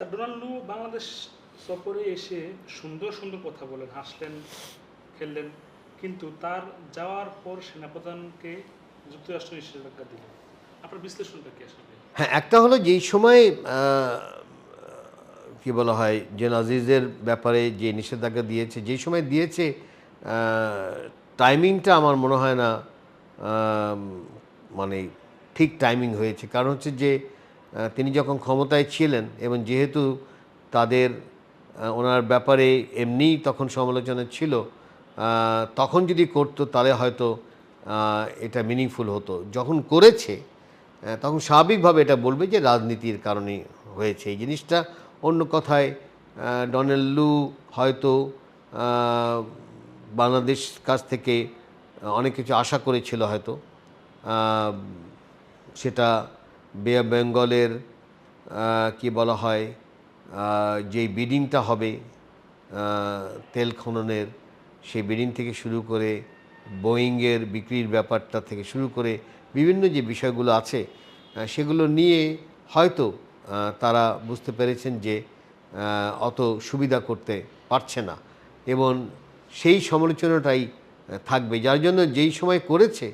ডোনাল্ডো বাংলাদেশ সফরে এসে সুন্দর সুন্দর কথা বলেন, হাসলেন, খেললেন, কিন্তু তার যাওয়ার পর সেনাপ্রধানকে যুক্তরাষ্ট্র নিষেধাজ্ঞা দিলেন আপনার বিশ্লেষণটা কি আসলে? হ্যাঁ একটা হলো যেই সময় কি বলা হয় যে নাজিজের ব্যাপারে যে নিষেধাজ্ঞা দিয়েছে যেই সময় দিয়েছে টাইমিংটা আমার মনে হয় না মানে ঠিক টাইমিং হয়েছে। কারণ হচ্ছে যে তিনি যখন ক্ষমতায় ছিলেন এবং যেহেতু তাদের ওনার ব্যাপারে এমনিই তখন সমালোচনা ছিল তখন যদি করতো তাহলে হয়তো এটা মিনিংফুল হতো। যখন করেছে তখন স্বাভাবিকভাবে এটা বলবে যে রাজনীতির কারণে হয়েছে। এই জিনিসটা অন্য কথায় আহ, ডোনাল্ড লু হয়তো বাংলাদেশ কাছ থেকে অনেক কিছু আশা করেছিল হয়তো সেটা বে বেঙ্গলের কি বলা হয় যেই বিডিংটা হবে তেল খননের, সেই বিডিং থেকে শুরু করে বোয়িংয়ের বিক্রির ব্যাপারটা থেকে শুরু করে বিভিন্ন যে বিষয়গুলো আছে সেগুলো নিয়ে হয়তো তারা বুঝতে পেরেছেন যে অত সুবিধা করতে পারছে না। এবং সেই সমালোচনাটাই থাকবে। যার জন্য যেই সময় করেছে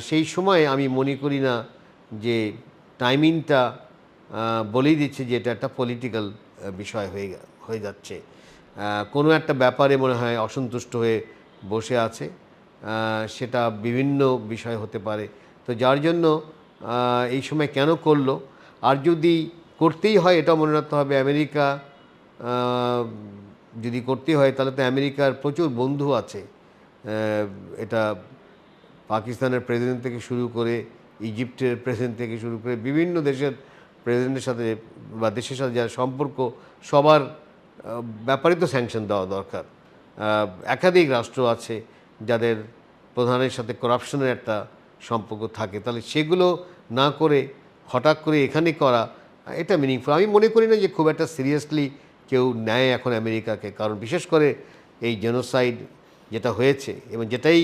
সেই সময় আমি মনে করি না যে টাইমিংটা বলেই দিচ্ছে যে এটা একটা পলিটিক্যাল বিষয় হয়ে হয়ে যাচ্ছে। কোনো একটা ব্যাপারে মনে হয় অসন্তুষ্ট হয়ে বসে আছে। সেটা বিভিন্ন বিষয় হতে পারে। তো যার জন্য এই সময় কেন করল? আর যদি করতেই হয় এটা মনে রাখতে হবে, আমেরিকা যদি করতেই হয়, তাহলে তো আমেরিকার প্রচুর বন্ধু আছে। এটা পাকিস্তানের প্রেসিডেন্ট থেকে শুরু করে ইজিপ্টের প্রেসিডেন্ট থেকে শুরু করে বিভিন্ন দেশের প্রেসিডেন্টের সাথে বা দেশের সাথে যারা সম্পর্ক, সবার ব্যাপারে তো স্যাংশন দেওয়া দরকার। একাধিক রাষ্ট্র আছে যাদের প্রধানের সাথে করাপশনের একটা সম্পর্ক থাকে। তাহলে সেগুলো না করে, হঠাৎ করে এখানে করা, এটা মিনিংফুল আমি মনে করি না যে খুব একটা সিরিয়াসলি কেউ নেয় এখন আমেরিকাকে, কারণ বিশেষ করে এই জেনোসাইড যেটা হয়েছে এবং যেটাই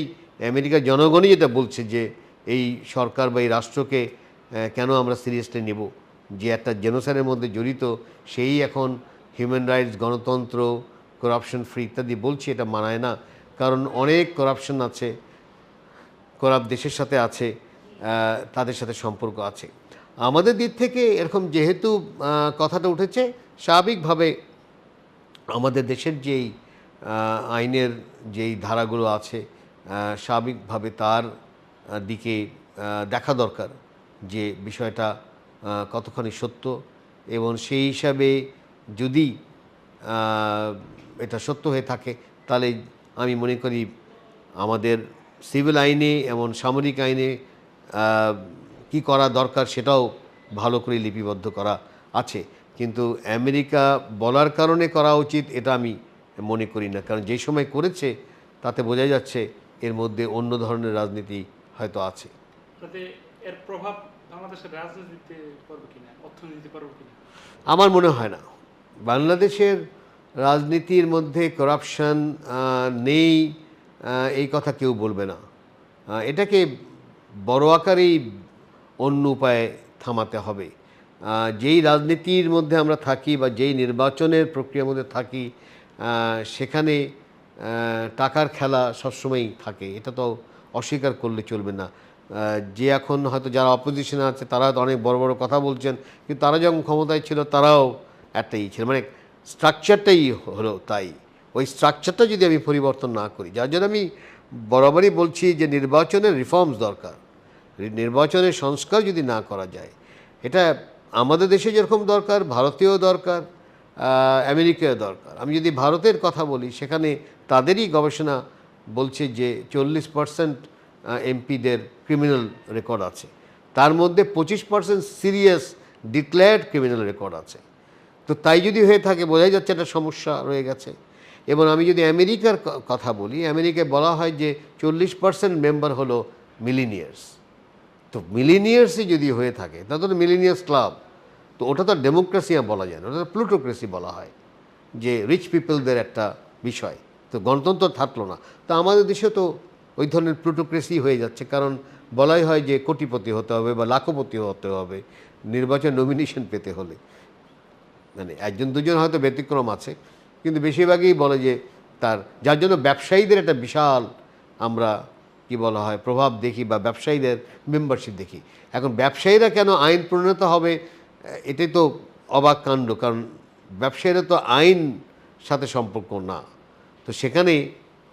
আমেরিকার জনগণই যেটা বলছে যে এই সরকার বা এই রাষ্ট্রকে কেন আমরা সিরিয়াসলি নেব? যে একটা জেনোসাইডের মধ্যে জড়িত, সেই এখন হিউম্যান রাইটস, গণতন্ত্র করাপশন ফ্রি ইত্যাদি বলছি, এটা মানায় না। কারণ অনেক করাপশন আছে করাপ দেশের সাথে আছে তাদের সাথে সম্পর্ক আছে। আমাদের দিক থেকে এরকম যেহেতু কথাটা উঠেছে, স্বাভাবিকভাবে আমাদের দেশের যেই আইনের যেই ধারাগুলো আছে স্বাভাবিকভাবে তার দিকে দেখা দরকার যে বিষয়টা কতখানি সত্য এবং সেই হিসাবে যদি এটা সত্য হয়ে থাকে, তাহলে আমি মনে করি আমাদের সিভিল আইনে এবং সামরিক আইনে কি করা দরকার সেটাও ভালো করে লিপিবদ্ধ করা আছে। কিন্তু আমেরিকা বলার কারণে করা উচিত এটা আমি মনে করি না। কারণ যে সময় করেছে, তাতে বোঝা যাচ্ছে এর মধ্যে অন্য ধরনের রাজনীতি হয়তো আছে। এর প্রভাব বাংলাদেশের রাজনীতিতে পড়বে কিনা অর্থনীতিতে পড়বে কিনা? আমার মনে হয় না। বাংলাদেশের রাজনীতির মধ্যে করাপশন নেই এই কথা কেউ বলবে না। এটাকে বড় আকারেই অন্য উপায়ে থামাতে হবে। যেই রাজনীতির মধ্যে আমরা থাকি বা যেই নির্বাচনের প্রক্রিয়ার মধ্যে থাকি সেখানে টাকার খেলা সবসময়ই থাকে। এটা তো অস্বীকার করলে চলবে না। যে এখন হয়তো যারা অপোজিশনে আছে, তারা হয়তো অনেক বড় বড় কথা বলছেন, কিন্তু তারা যখন ক্ষমতায় ছিল, তারাও একটা একটাই ছিল। মানে স্ট্রাকচারটাই হলো তাই। ওই স্ট্রাকচারটা যদি আমি পরিবর্তন না করি, যার জন্য আমি বরাবরই বলছি যে নির্বাচনের রিফর্মস দরকার। নির্বাচনের সংস্কার যদি না করা যায়, এটা আমাদের দেশে যেরকম দরকার ভারতীয় দরকার আমেরিকায় দরকার। আমি যদি ভারতের কথা বলি, সেখানে তাদেরই গবেষণা বলছে যে চল্লিশ পার্সেন্ট এমপিদের ক্রিমিনাল রেকর্ড আছে। তার মধ্যে পঁচিশ percent serious declared criminal record আছে। তো তাই যদি হয়ে থাকে, বোঝাই যাচ্ছে একটা সমস্যা রয়ে গেছে। এবং আমি যদি আমেরিকার কথা বলি, আমেরিকায় বলা হয় যে চল্লিশ পার্সেন্ট মেম্বার হলো মিলিনিয়ার্স তো মিলিনিয়ার্সই যদি হয়ে থাকে, তাহলে তো মিলিনিয়ার্স ক্লাব তো ওটা তো ডেমোক্রেসি বলা যায় না, ওটা প্লুটোক্রেসি বলা হয়। যে রিচ পিপলদের একটা বিষয়। তো গণতন্ত্র থাকল না। তো আমাদের দেশে তো ওই ধরনের প্লুটোক্রেসি হয়ে যাচ্ছে, কারণ বলাই হয় যে কোটিপতি হতে হবে বা লাখপতি হতে হবে, নির্বাচন নমিনেশন পেতে হলে। মানে একজন দুজন হয়তো ব্যতিক্রম আছে, কিন্তু বেশিরভাগই বলে যে তার, যার জন্য ব্যবসায়ীদের একটা বিশাল আমরা কি বলা হয়, প্রভাব দেখি বা ব্যবসায়ীদের মেম্বারশিপ দেখি। এখন ব্যবসায়ীরা কেন আইন প্রণীত হবে, এটাই তো অবাক কাণ্ড, কারণ ব্যবসায়ীরা তো আইন সাথে সম্পর্ক না। তো সেখানে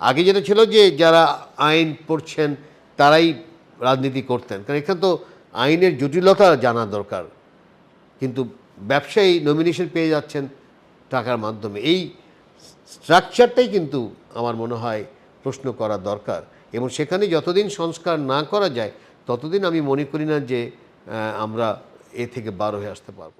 আগে যেটা ছিল যে যারা আইন পড়ছেন তারাই রাজনীতি করতেন। কারণ এখানে তো আইনের জটিলতা জানা দরকার। কিন্তু ব্যবসায়ী নমিনেশন পেয়ে যাচ্ছেন টাকার মাধ্যমে। এই স্ট্রাকচারটাই কিন্তু আমার মনে হয় প্রশ্ন করা দরকার। এবং সেখানে যতদিন সংস্কার না করা যায়, ততদিন আমি মনে করি না যে আমরা এ থেকে বার হয়ে আসতে পারব।